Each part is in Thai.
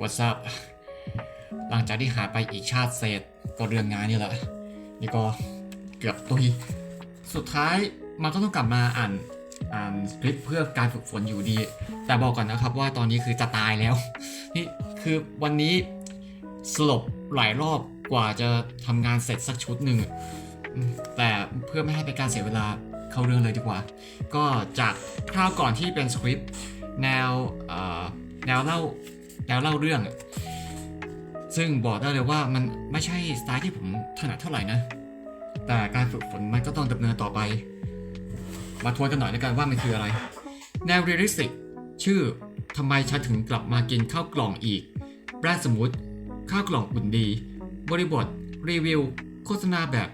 What's up หลังจากที่หายไปอีกชาติเศษก็เรื่องงานนี่แหละ นี่ก็เกือบตุย สุดท้ายมันก็ต้องกลับมาอ่านอ่านสคริปเพื่อการฝึกฝนอยู่ดี แต่บอกก่อนนะครับว่าตอนนี้คือจะตายแล้ว นี่คือวันนี้สลบหลายรอบกว่าจะทำงานเสร็จสักชุดหนึ่ง แต่เพื่อไม่ให้เป็นการเสียเวลาเข้าเรื่องเลยดีกว่า ก็จากคราวก่อนที่เป็นสคริปต์แนวแนวเล่า แนวเล่าเรื่อง ซึ่งบอกได้เลยว่ามันไม่ใช่สไตล์ที่ผมถนัดเท่าไหร่นะ แต่การฝึกฝนมันก็ต้องดำเนินต่อไป มาทวนกันหน่อยแล้วกันว่ามันคืออะไร แนวเรียลลิสติก ชื่อทำไมฉันถึงกลับมากินข้าวกล่องอีกแบรนด์สมมติข้าวกล่องอุ่นดี บริบท รีวิว โฆษณาแบบ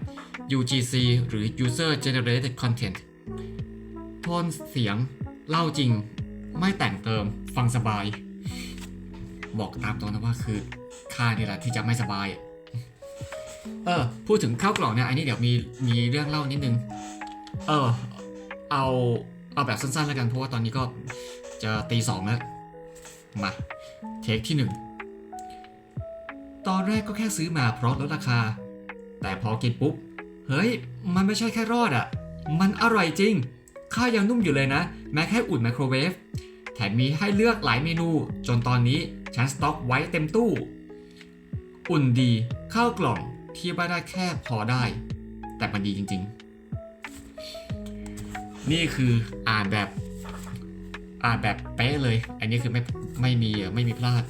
UGC หรือ User Generated Content โทนเสียง เล่าจริง ไม่แต่งเติม ฟังสบาย บอกตามตรงนะว่าคือค่านี่แหละที่จะไม่สบาย เออ พูดถึงข้าวกล่องเนี่ยอันนี้เดี๋ยวมีมีเรื่องเล่านิดนึง เออ เอาเอาแบบสั้นๆแล้วกันเพราะว่าตอนนี้ก็จะตีสองแล้ว มา เทคที่หนึ่งตอนแรกก็แค่ซื้อมาเพราะลดราคา แต่พอกินปุ๊บ เฮ้ย มันไม่ใช่แค่รอดอะ่ะ มันอร่อยจริง ข้าวยังนุ่มอยู่เลยนะ แม้แค่อุ่นไมโครเวฟ แถมมีให้เลือกหลายเมนู จนตอนนี้ฉันสต็อกไว้เต็มตู้ อุ่นดีข้าวกล่องที่ไม่ได้แค่พอได้ แต่มันดีจริง ๆ นี่คืออ่านแบบอ่านแบบเป๊ะเลย อันนี้คือไม่ไม่มีไม่มีพลาด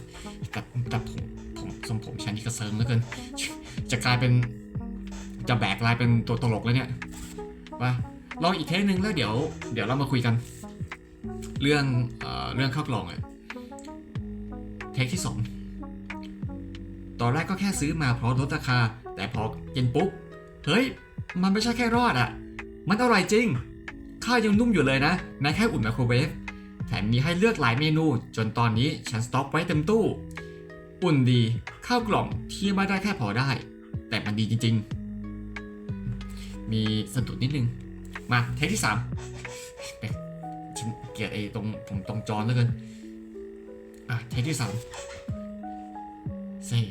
แต่แต่ผมผมทรงผมฉันนี่ก็เซิร์งเหลือเกิน จะกลายเป็นจะแบกกลายเป็นตัวตลกแล้วเนี่ยว่าลองอีกเทสหนึ่งแล้วเดี๋ยว เดี๋ยวเรามาคุยกัน เรื่องเอเรื่องข้าวกล่องอะเทคที่สองตอนแรกก็แค่ซื้อมาเพราะลดราคา แต่พอเกินปุ๊บ เฮ้ย มันไม่ใช่แค่รอดอะมันอร่อยจริง ข้าวยังนุ่มอยู่เลยนะ แม้แค่อุ่นไมโครเวฟแถมมีให้เลือกหลายเมนู จนตอนนี้ฉันสต็อกไว้เต็มตู้อุ่นดีข้าวกล่องที่ไม่ได้แค่พอได้ แต่มันดีจริง ๆ มีสะดุดนิดนึง มาเทคที่สาม ฉันเกลียดไอ้ตรงตรงตรงจอนแล้วกันอะเทคที่สามสี่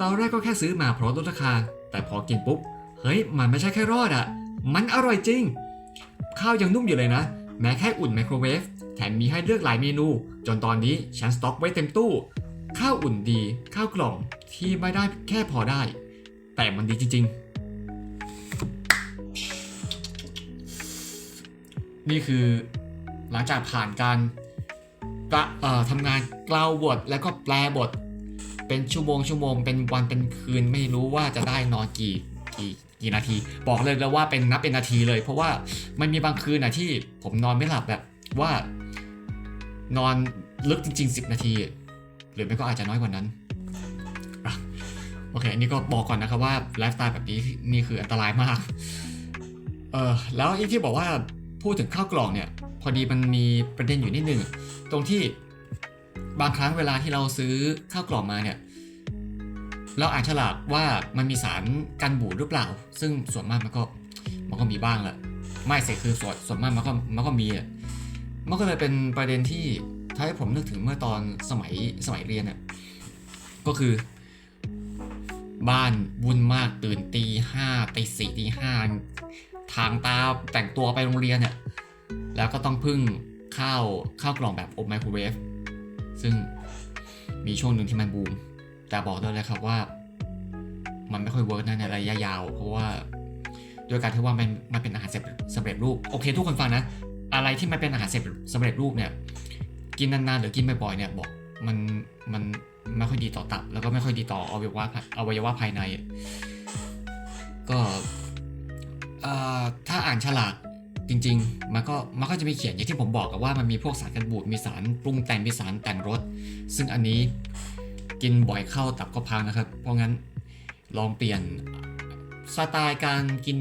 ตอนแรกก็แค่ซื้อมาเพราะลดราคา แต่พอกินปุ๊บ เฮ้ย มันไม่ใช่แค่รอดอะมันอร่อยจริง ข้าวยังนุ่มอยู่เลยนะ แม้แค่อุ่นไมโครเวฟแถมมีให้เลือกหลายเมนู จนตอนนี้ฉันสต็อกไว้เต็มตู้ ข้าวอุ่นดี ข้าวกล่องที่ไม่ได้แค่พอได้ แต่มันดีจริง ๆ นี่คือหลังจากผ่านการกะเอ่อทำงานกล่าวบทแล้วก็แปลบท เป็นชั่วโมงชั่วโมงเป็นวันเป็นคืนไม่รู้ว่าจะได้นอนกี่กี่กี่นาที บอกเลยแล้วว่าเป็นนับเป็นนาทีเลย เพราะว่ามันมีบางคืนนะที่ผมนอนไม่หลับแบบว่านอนลึกจริง ๆ 10 นาที หรือไม่ก็อาจจะน้อยกว่านั้นโอเคอันนี้ก็บอกก่อนนะครับว่าไลฟ์สไตล์แบบนี้นี่คืออันตรายมากเออแล้วอีกที่บอกว่า พูดถึงข้าวกล่องเนี่ย พอดีมันมีประเด็นอยู่นิดหนึ่งตรงที่บางครั้งเวลาที่เราซื้อข้าวกล่องมาเนี่ยเราอ่านฉลากว่ามันมีสารกันบูดหรือเปล่า ซึ่งส่วนมากมันก็มันก็มีบ้างแหละไม่เสคือส่วนส่วนมากมันก็มันก็มีอะมันก็เลยเป็นประเด็นที่ทำให้ผมนึกถึงเมื่อตอนสมัยสมัยเรียนอะก็คือ บ้านวุ่นมากตื่นตีห้าตีสี่ตีห้า ทางตาแต่งตัวไปโรงเรียนเนี่ยแล้วก็ต้องพึ่งข้าวข้าวกล่องแบบอบไมโครเวฟซึ่งมีช่วงหนึ่งที่มันบูม แต่บอกได้เลยครับว่า มันไม่ค่อยเวิร์กนะในระยะยาว เพราะว่าด้วยการที่ว่ามันมันเป็นอาหารเสร็จสำเร็จรูปโอเคทุกคนฟังนะ อะไรที่มันเป็นอาหารเสร็จสำเร็จรูปเนี่ยกินนานๆหรือกินบ่อยๆเนี่ยบอกมันมันไม่ค่อยดีต่อตับ แล้วก็ไม่ค่อยดีต่ออวัยวะอวัยวะภายใน ก็ ถ้าอ่านฉลากจริงๆ มันก็มันก็จะมีเขียนอย่างที่ผมบอกกับว่ามันมีพวกสารกันบูดมีสารปรุงแต่งมีสารแต่งรสซึ่งอันนี้กินบ่อยเข้าตับก็พังนะครับ เพราะงั้นลองเปลี่ยนสไตล์การกิน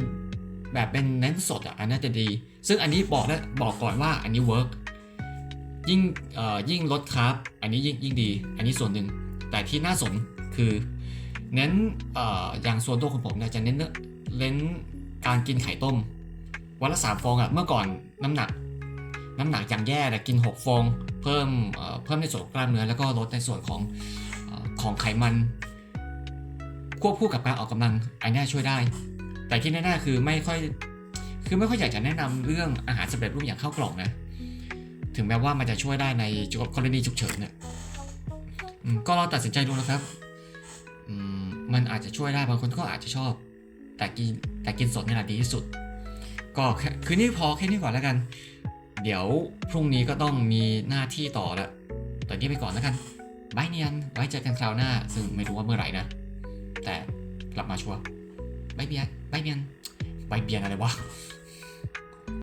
แบบเป็นเน้นสดอะอันน่าจะดี ซึ่งอันนี้บอกได้บอกก่อนว่าอันนี้เวิร์กยิ่งยิ่งลดคาร์บอันนี้ยิ่งยิ่งดี อันนี้ส่วนหนึ่งแต่ที่น่าสนคือเน้นอออย่างส่วนตัวของผมเนี่ยจะเน้นเน้น การกินไข่ต้ม วันละสามฟองอะ่ะเมื่อก่อนน้ำหนัก น้ำหนักอย่างแย่แต่กิน 6 ฟอง เพิ่มเพิ่มในส่วนกล้ามเนื้อแล้วก็ลดในส่วนของอของไขมัน ควบคู่กับการออกกำลังอันนี้ช่วยได้ แต่ที่แน่ๆคือไม่ค่อยคือไม่ค่อยอยากจะแนะนำเรื่องอาหารสำเร็จรูปอย่างข้าวกล่องนะ ถึงแม้ว่ามันจะช่วยได้ในกรณีฉุกเฉินเนี่ยก็ลองตัดสินใจดูนะครับ มันอาจจะช่วยได้บางคนก็อาจจะชอบ แต่กินแต่กินสดนี่แหละดีที่สุด ก็คืนนี้พอแค่นี้ก่อนแล้วกัน เดี๋ยวพรุ่งนี้ก็ต้องมีหน้าที่ต่อละตอนนี้ไปก่อนแล้วกันบายเนียนไว้เจอกันคราวหน้า ซึ่งไม่รู้ว่าเมื่อไหร่นะ แต่กลับมาชัวร์บายเบียนบายเบียนบายเบียนอะไรวะ